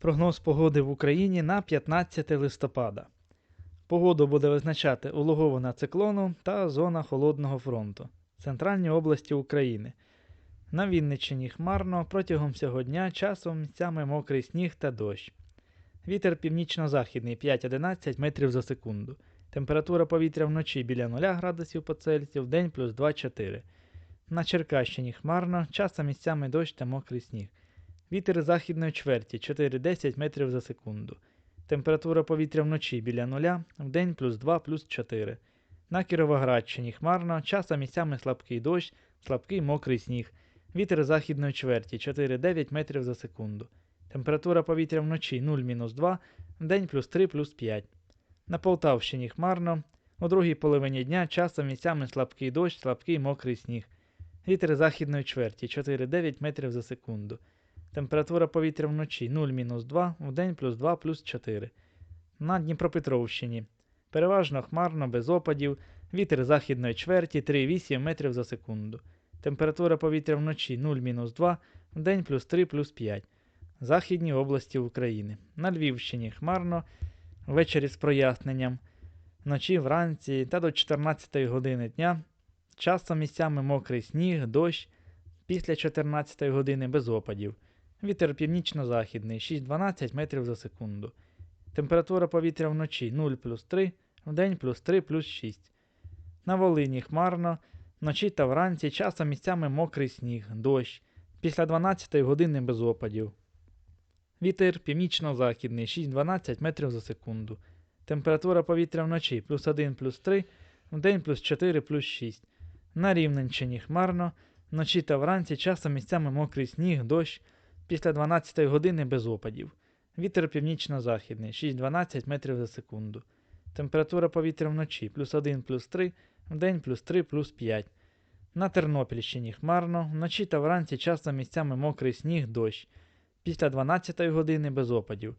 Прогноз погоди в Україні на 15 листопада. Погоду буде визначати улоговина циклону та зона холодного фронту. Центральні області України. На Вінниччині хмарно протягом всього дня часом місцями мокрий сніг та дощ. Вітер північно-західний 5-11 метрів за секунду. Температура повітря вночі біля 0 градусів по Цельсію, вдень плюс 2-4. На Черкащині хмарно, часом місцями дощ та мокрий сніг. Вітер західної чверті 4-10 метрів за секунду. Температура повітря вночі біля нуля, вдень плюс 2 плюс 4. На Кіровоградщині хмарно, часом місцями слабкий дощ, слабкий мокрий сніг. Вітер західної чверті 4-9 метрів за секунду. Температура повітря вночі 0-2, вдень плюс 3 плюс 5. На Полтавщині хмарно. У другій половині дня часом місцями слабкий дощ, слабкий мокрий сніг. Вітер західної чверті 4-9 метрів за секунду. Температура повітря вночі 0-2, вдень плюс 2 плюс 4. На Дніпропетровщині. Переважно хмарно, без опадів. Вітер західної чверті 3,8 метрів за секунду. Температура повітря вночі 0-2, вдень плюс 3 плюс 5. Західні області України. На Львівщині хмарно, ввечері з проясненням. Вночі вранці та до 14 години дня. Часом місцями мокрий сніг, дощ. Після 14 години без опадів. Вітер північно-західний 6-12 метрів за секунду. Температура повітря вночі 0 плюс 3, вдень плюс 3 плюс 6. На Волині хмарно, вночі та вранці часом місцями мокрий сніг, дощ. Після 12 години без опадів. Вітер північно-західний 6-12 метрів за секунду. Температура повітря вночі плюс 1 плюс 3, вдень плюс 4 плюс 6. На Рівненщині хмарно, вночі та вранці часом місцями мокрий сніг, дощ. Після 12 години без опадів. Вітер північно-західний 6-12 метрів за секунду. Температура повітря вночі плюс 1 плюс 3, вдень плюс 3 плюс 5. На Тернопільщині хмарно, вночі та вранці часом місцями мокрий сніг, дощ. Після 12 години без опадів.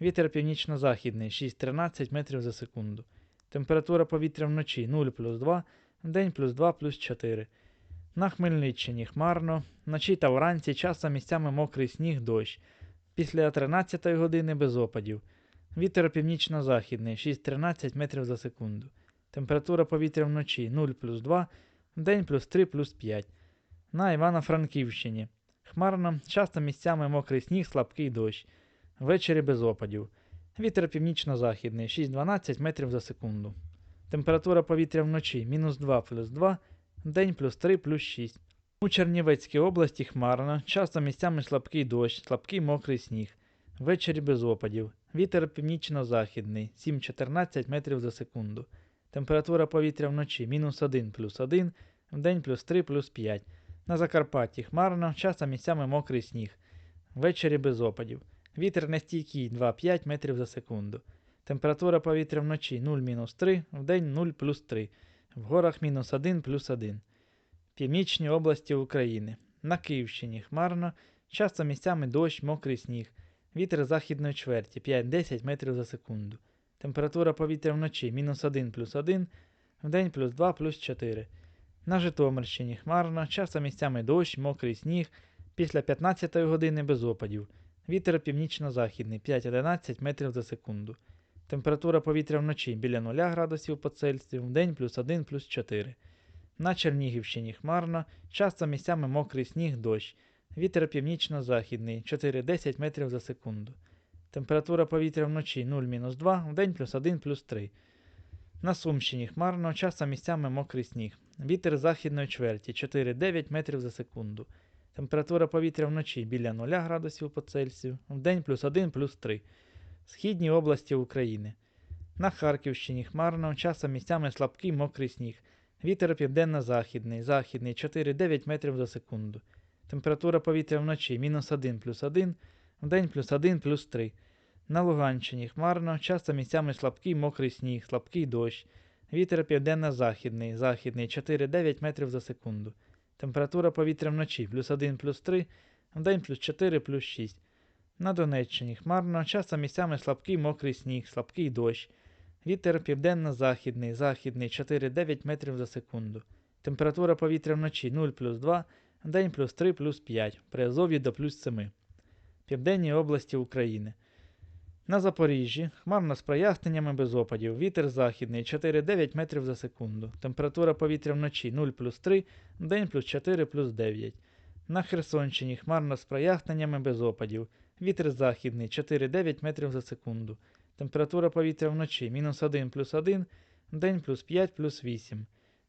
Вітер північно-західний 6-13 метрів за секунду. Температура повітря вночі 0 плюс 2, вдень плюс 2 плюс 4. На Хмельниччині хмарно, вночі та вранці часом місцями мокрий сніг, дощ. Після 13 години без опадів. Вітер північно-західний 6-13 метрів за секунду. Температура повітря вночі 0 плюс 2, вдень плюс 3 плюс 5. На Івано-Франківщині. Хмарно, часто місцями мокрий сніг, слабкий дощ. Ввечері без опадів. Вітер північно-західний 6-12 метрів за секунду. Температура повітря вночі мінус 2 плюс 2, вдень плюс 3 плюс 6. У Чернівецькій області хмарно, часто місцями слабкий дощ, слабкий мокрий сніг. Ввечері без опадів. Вітер північно-західний 7-14 метрів за секунду. Температура повітря вночі мінус 1 плюс 1, вдень плюс 3 плюс 5. На Закарпатті хмарно, часто місцями мокрий сніг. Ввечері без опадів. Вітер нестійкий 2-5 метрів за секунду. Температура повітря вночі 0 мінус 3, вдень 0 плюс 3. В горах мінус 1 плюс 1. Північні області України. На Київщині хмарно, часто місцями дощ, мокрий сніг. Вітер західної чверті 5-10 метрів за секунду. Температура повітря вночі мінус 1 плюс 1, вдень плюс 2 плюс 4. На Житомирщині хмарно, часто місцями дощ, мокрий сніг. Після 15 години без опадів. Вітер північно-західний 5-11 метрів за секунду. Температура повітря вночі біля 0 градусів по Цельсію, вдень плюс 1 плюс 4. На Чернігівщині хмарно, часто місцями мокрий сніг, дощ. Вітер північно-західний 4-10 метрів за секунду. Температура повітря вночі 0-2, вдень плюс 1 плюс 3. На Сумщині хмарно, часто місцями мокрий сніг. Вітер західної чверті 4-9 метрів за секунду. Температура повітря вночі біля 0 градусів по Цельсію, вдень плюс 1 плюс 3. Східні області України. На Харківщині хмарно, часом місцями слабкий мокрий сніг. Вітер південно-західний, західний 4-9 метрів за секунду. Температура повітря вночі мінус 1 плюс 1, вдень плюс 1 плюс 3. На Луганщині хмарно, часто місцями слабкий мокрий сніг, слабкий дощ. Вітер південно-західний, західний 4-9 метрів за секунду. Температура повітря вночі плюс 1 плюс 3, вдень плюс 4 плюс 6. На Донеччині хмарно, часто місцями слабкий мокрий сніг, слабкий дощ. Вітер південно-західний, західний 4-9 метрів за секунду. Температура повітря вночі 0 плюс 2, вдень плюс 3 плюс 5, при Азові до плюс 7. південній області України. На Запоріжжі хмарно з проясненнями без опадів. Вітер західний 4-9 метрів за секунду. Температура повітря вночі 0 плюс 3, день плюс 4 плюс 9. На Херсонщині хмарно з проясненнями без опадів. Вітер західний 4-9 метрів за секунду. Температура повітря вночі мінус 1 плюс 1, день плюс 5 плюс 8.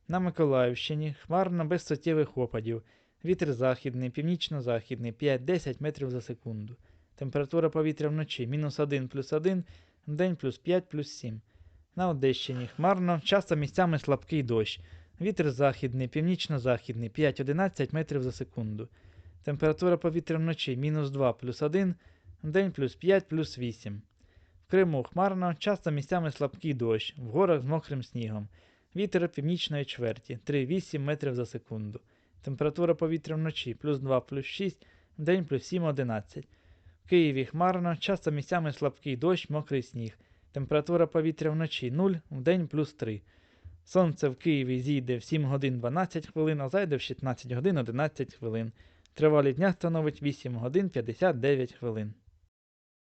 На Миколаївщині хмарно без суттєвих опадів. Вітер західний, північно-західний 5-10 метрів за секунду. Температура повітря вночі мінус 1 плюс 1, день плюс 5 плюс 7. На Одещині хмарно, часто місцями слабкий дощ. Вітер західний, північно-західний 5-11 метрів за секунду. Температура повітря вночі мінус 2 плюс 1, день плюс 5 плюс 8. В Криму хмарно, часто місцями слабкий дощ, в горах з мокрим снігом. Вітер північної чверті 3-8 метрів за секунду. Температура повітря вночі плюс 2 плюс 6, день плюс 7-11. В Києві хмарно, часто місцями слабкий дощ, мокрий сніг. Температура повітря вночі 0, вдень плюс 3. Сонце в Києві зійде в 7 годин 12 хвилин, а зайде в 16 годин 11 хвилин. Тривалість дня становить 8 годин 59 хвилин.